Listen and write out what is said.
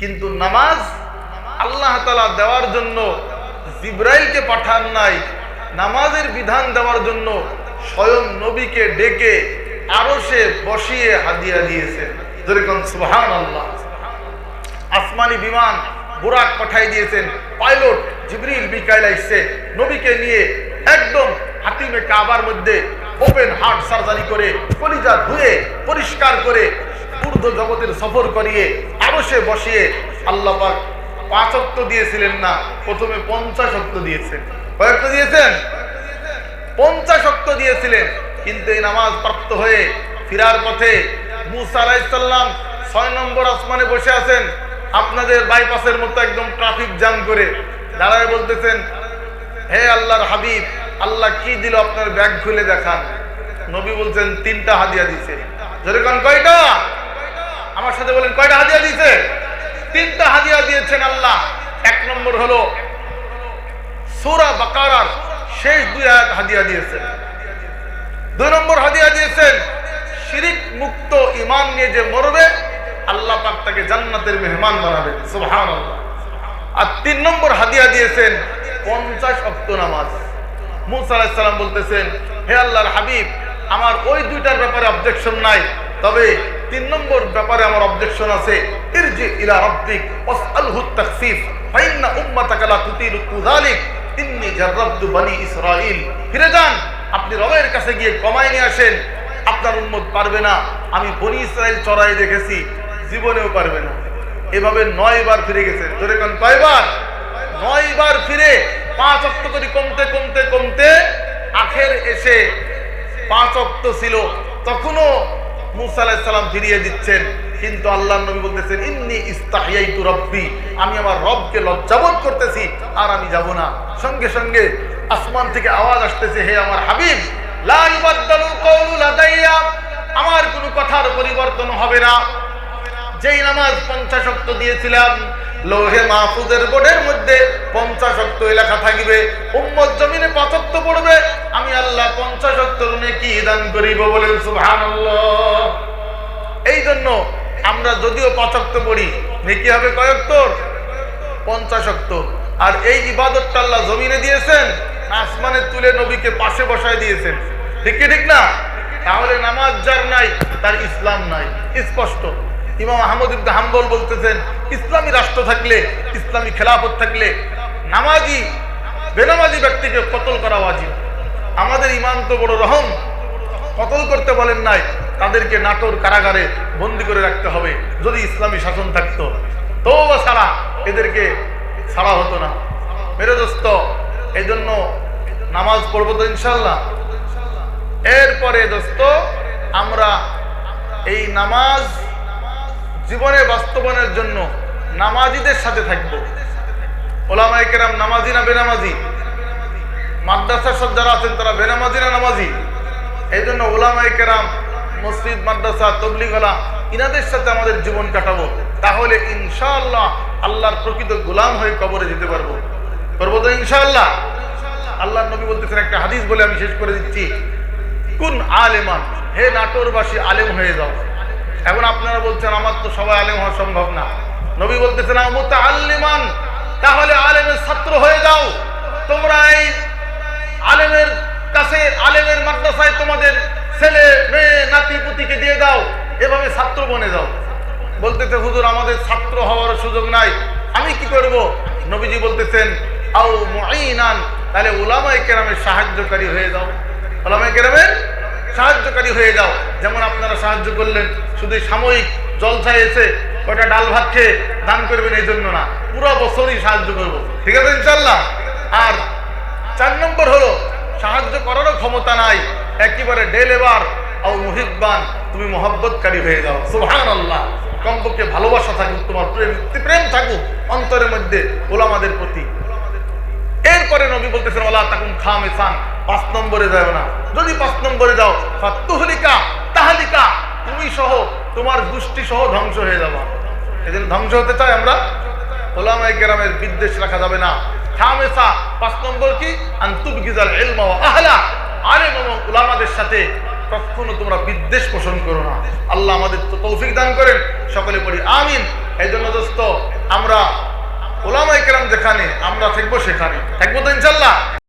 কিন্তু নামাজ আল্লাহ তালা দেওয়ার জন্য জিব্রাইলকে পাঠান নাই। নামাজের বিধান দেওয়ার জন্য স্বয়ং নবীকে ডেকে আরও সে বসিয়ে হাদিয়া দিয়েছেন। যেরকম সুহান আল্লাহ আসমানি বিমান বুরাক পাঠাই দিয়েছেন। পাইলট জিবরিল মিকাইল আসছে নবীকে নিয়ে একদম হাতিমে কাবার মধ্যে ওপেন হার্ট সার্জারি করে কলিজা ধুয়ে পরিষ্কার করে ঊর্ধ্ব জগতের সফর করিয়ে আরও সে বসিয়ে আল্লাহ পাক পাঁচ অক্ত দিয়েছিলেন না, প্রথমে পঞ্চাশ অক্ত দিয়েছেন। কয়েকত দিয়েছেন? পঞ্চাশ অক্ত দিয়েছিলেন। কিন্তু এই নামাজ প্রাপ্ত হয়ে ফিরার পথে মুসা ছয় নম্বর আসমানে বসে আছেন। আপনাদের বাইপাসের মতো একদম ট্রাফিক জ্যাম করে দাঁড়ায় বলতেছেন, হে আল্লাহর হাবিব, আল্লাহ কি দিল আপনার ব্যাগ খুলে দেখান? নবী বলছেন, তিনটা হাদিয়া দিছে যেরকম কয়টা? কয়টা হাদিয়া দিয়েছে? তিনটা হাদিয়া দিয়েছেন আল্লাহ। এক নম্বর হলো, সুরা বাকারার শেষ দুই আয়াত হাদিয়া দিয়েছেন। দুই নম্বর হাদিয়া দিয়েছেন, শিরিক মুক্ত ইমান নিয়ে যে মরবে, আল্লাহ পাক তাকে জান্নাতের মেহমান বানাবে। সুবহানাল্লাহ। আর তিন নম্বর হাদিয়া দিয়েছেন, পঞ্চাশ অক্ত নামাজ। মুসা আলাহিসাল্লাম বলতেছেন, হে আল্লাহর হাবিব, আমার ওই দুইটার ব্যাপারে অবজেকশন নাই। তবে তিন নম্বর ব্যাপারে আমার অবজেকশন আছে। ইরজি ইলা রাব্বিক, ওয়াসআলহু তাখফিফ ফাইন্না উম্মাতাকা লা তুতিলু যালিক, ইন্নী জাররাবতু বনি ইসরাঈল। ফিরে যান, আপনি রবের কাছে গিয়ে কমাই নিয়ে আসেন। আপনার উম্মত পারবে না। আমি বনি ইসরাইল চড়াই দেখেছি, জীবনেও পারবে না। এভাবে নয় বার ফিরে গেছেন। ধরে কোন কয়বার? নয় বার ফিরে, পাঁচ অক্ত করে কমতে কমতে কমতে আখের এসে পাঁচ অক্ত ছিল। তখনও মুসা ফিরিয়ে দিচ্ছেন। কিন্তু আল্লাহ নবী বলতেছেন, ইন্নি ইস্তাহিয়াইতু রব্বি। আমি আমার রবকে লজ্জাবোধ করতেছি, আর আমি যাব না। সঙ্গে সঙ্গে আসমান থেকে আওয়াজ আসতেছে, হে আমার হাবিব আমার কোনো কথার পরিবর্তন হবে না। যেই নামাজ পঞ্চাশক্ত দিয়েছিলাম, লোহে মাহফুজের বোর্ডের মধ্যে পঞ্চাশক্ত লেখা থাকবে, উম্মত জমিনে পাঁচক্ত পড়বে। আমি আল্লাহ পঞ্চাশক্ত দান করিব বলেন, সুবহানাল্লাহ। এই জন্য আমরা যদিও পাঁচক্ত পড়ি, নেকি হবে কয়েকতর পঞ্চাশক্ত আর এই ইবাদতটা আল্লাহ জমিনে দিয়েছেন আসমানে তুলে নবীকে পাশে বসায় দিয়েছেন। ঠিক ঠিক না? তাহলে নামাজ যার নাই, তার ইসলাম নাই। স্পষ্ট। ইমাম আহমদ ইবনে হাম্বল বলতেছেন, ইসলামী রাষ্ট্র থাকলে, ইসলামী খেলাফত থাকলে নামাজি, বেনামাজি ব্যক্তিকে কতল করা ওয়াজিব? আমাদের ইমাম তো বড় রহম কতল করতে বলেন নাই, তাদেরকে নাটোর কারাগারে বন্দি করে রাখতে হবে, যদি ইসলামী শাসন থাকতো। তো ছাড়া এদেরকে ছাড়া হতো না। মেরে দোস্ত এই জন্য নামাজ পড়ব তো ইনশাল্লাহ এরপরে দোস্ত, আমরা এই নামাজ জীবনে বাস্তবায়নের জন্য নামাজিদের সাথে থাকব। ওলামাই কেরাম নামাজি না বেনামাজি? মাদ্রাসার সব যারা আছেন তারা বেনামাজি না নামাজি? এই জন্য ওলামাই কেরাম, মসজিদ, মাদ্রাসা, তবলিগলা, ইনাদের সাথে আমাদের জীবন কাটাবো। তাহলে ইনশাআল্লাহ আল্লাহর প্রকৃত গোলাম হয়ে কবরে যেতে পারব। পারব তো ইনশাআল্লাহ? আল্লাহ নবী বলতেছেন একটা হাদিস বলে আমি শেষ করে দিচ্ছি। কোন আলেমান? হে নাটোরবাসী, আলেম হয়ে যাও। এখন আপনারা বলছেন, আমার তো সবাই আলেম হওয়া সম্ভব না। নবী বলতেছেন আমতা আল্লিমান তাহলে আলেমের ছাত্র হয়ে যাও। মেয়ে নাতি দিয়ে দাও, এভাবে ছাত্র বনে যাও। বলতেছে, হুজুর, আমাদের ছাত্র হওয়ার সুযোগ নাই। আমি কি করব? নবীজি বলতেছেন, আও মুঈনান, তাহলে উলামায়ে কেরামের সাহায্যকারী হয়ে যাও। ওলামায়ে কেরামের সাহায্যকারী হয়ে যাও। যেমন আপনারা সাহায্য করলেন, শুধু সাময়িক জলসায় এসে কয়টা ডাল ভাত খেয়ে দান করবেন এই জন্য না, পুরো বছরই সাহায্য করব। ঠিক আছে ইনশাল্লাহ আর চার নম্বর হলো, সাহায্য করারও ক্ষমতা নাই। একেবারে ডেলেবার ও মুহিব্বান, তুমি মহব্বতকারী হয়ে যাও। সুহান আল্লাহ কমপক্ষে ভালোবাসা থাকুক, তোমার প্রেম প্রেম থাকুক, অন্তরের মধ্যে ওলামাদের প্রতি। এরপরে নবী বলতেছেন ওলা তাকুন খামেসান। পাঁচ নম্বরে যাও না। যদি পাঁচ নম্বরে যাও, ফাত্তুহলিকা, তাহালিকা, তুমি সহ তোমার গোষ্ঠী সহ ধ্বংস হয়ে যাবা। জন্য ধ্বংস হতে চাই আমরা? ওলামাই গ্রামের বিদ্বেষ রাখা যাবে না। খামেসা, পাঁচ নম্বর কি? আন্তুব গিজাল এলমা আহলা। আলেম এবং উলামাদের সাথে কখনো তোমরা বিদ্বেষ পোষণ করো না। আল্লাহ আমাদের তো তৌফিক দান করেন। সকলে পড়ি, আমিন। এই জন্য দোস্ত, আমরা ওলামাইকেরাম যেখানে, আমরা থাকব সেখানে। থাকব তো ইনশাল্লাহ।